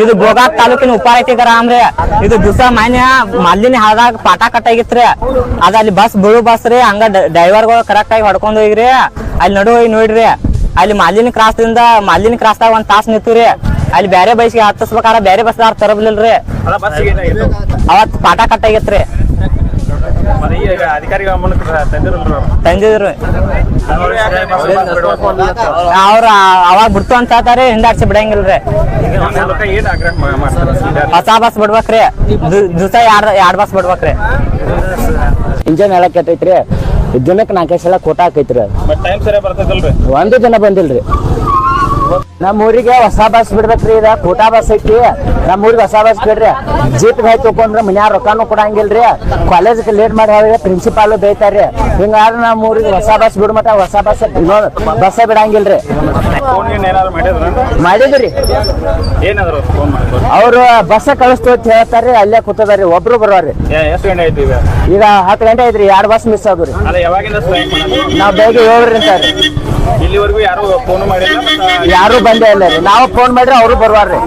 ಇದು ಗೋಕಾಕ್ ತಾಲೂಕಿನ ಉಪಾಯತಿ ಗ್ರಾಮ ರೀ ಇದು ದಿವಸ ಮಾನ್ಯ ಮಲ್ಲಿನ ಹಾಳದಾಗ ಪಾಠ ಕಟ್ಟಾಗಿತ್ರಿ. ಅದ ಅಲ್ಲಿ ಬಸ್ ಬಿಳು ಬಸ್ ರೀ. ಹಂಗ ಡ್ರೈವರ್ಗಳು ಕರೆಕ್ಟ್ ಆಗಿ ಹೊಡ್ಕೊಂಡ್ ಹೋಗಿರಿ. ಅಲ್ಲಿ ನಡು ಹೋಗಿ ನೋಡ್ರಿ. ಅಲ್ಲಿ ಮಾಲಿನ ಕ್ರಾಸ್ ದಿಂದ ಮಾಲಿನ ಕ್ರಾಸ್ ದಾಗ ಒಂದ್ ತಾಸ್ ರೀ ಅಲ್ಲಿ ಬೇರೆ ಬಸ್ಗೆ ಹತ್ತಿಸ್ಬೇಕಾರ ಬೇರೆ ಬಸ್ ಯಾರು ತರಬ್ಲಿಲ್ರಿ. ಅವತ್ ಪಾಠ ಕಟ್ಟಾಗಿತ್ರಿ. ತಂದಿರಲ್ರಿ ಅವ್ರು. ತಂದಿದ್ರು ಅವಾಗ ಬಿಡ್ತು ಅಂತ ಹೇಳ್ತಾರೆ ಹಿಂದಾಡ್ಸಿ ಬಿಡಂಗಿಲ್ರಿ. ಈಗ ಒಂದ್ ಮೂಲಕ ಏನ್ ಆಗ್ರಹ ಮಾಡ್ತಾರೆ? ವಿದ್ಯಾರ್ಥಿ? ಹೊಸ ಬಸ್ ಬಿಡ್ಬೇಕ್ರಿ. ದಿವಸ ಎರಡ್ ಎರಡ್ ಬಸ್ ಬಿಡ್ಬೇಕ್ರಿ. ಇಂಜನ್ ಹೇಳಕ್ ಕೆಟ್ಟೈತ್ರಿ. ದಿನಕ್ಕೆ ನಾಲ್ಕೈದು ಸಲ ಕೋಟ ಹಾಕೈತ್ರಿ. ಒಂದು ಜನ ಬಂದಿಲ್ರಿ. ನಮ್ಮ ಊರಿಗೆ ಹೊಸ ಬಸ್ ಬಿಡ್ಬೇಕ್ರಿ ಇದ ಕೋಟಾ ಬಸ್ ಐತಿ. ನಮ್ಮ ಊರಿಗೆ ಹೊಸ ಬಸ್ ಬಿಡ್ರಿ. ಜೀಪ್ ಗಾಯ್ ತಗೊಂಡ್ರೆ ಮನ್ಯಾಗ ರೊಕ್ಕನೂ ಕೊಡಂಗಿಲ್ರಿ. ಕಾಲೇಜ್ಗೆ ಲೇಟ್ ಮಾಡಿ ಹೋಗಿ ಪ್ರಿನ್ಸಿಪಾಲ್ ಬೈತಾರ್ರಿ ಹಿಂಗಾದ್ರೆ ನಮ್ಮ ಊರಿಗೆ ಹೊಸ ಬಸ್ ಬಿಡ್ ಮಟ ಹೊಸ ಬಸ್ ಬಸ್ ಬಿಡಂಗಿಲ್ರಿ. ಮಾಡಿದ್ರ. ಅವರು ಬಸ್ ಕಳಿಸ್ತು ಅಂತ ಹೇಳ್ತಾರ್ರಿ. ಅಲ್ಲೇ ಕೂತದಾರ್ರಿ ಒಬ್ರು ಬರೋರಿ ಈಗ? ಹತ್ತು ಗಂಟೆ ಐತ್ರಿ ಎರಡು ಬಸ್ ಮಿಸ್ ಆದ್ರಿ ನಾವು ಬೆಳಗ್ಗೆ ಏಳರಿಂದ ಇಲ್ಲಿವರೆಗೂ ಯಾರು ಫೋನ್ ಮಾಡಿಲ್ಲ ಯಾರು ಬಂದೇ ಇಲ್ಲ ರೀ. ನಾವು ಫೋನ್ ಮಾಡ್ರಿ ಅವರು ಬರ್ವಾರ್ರಿ.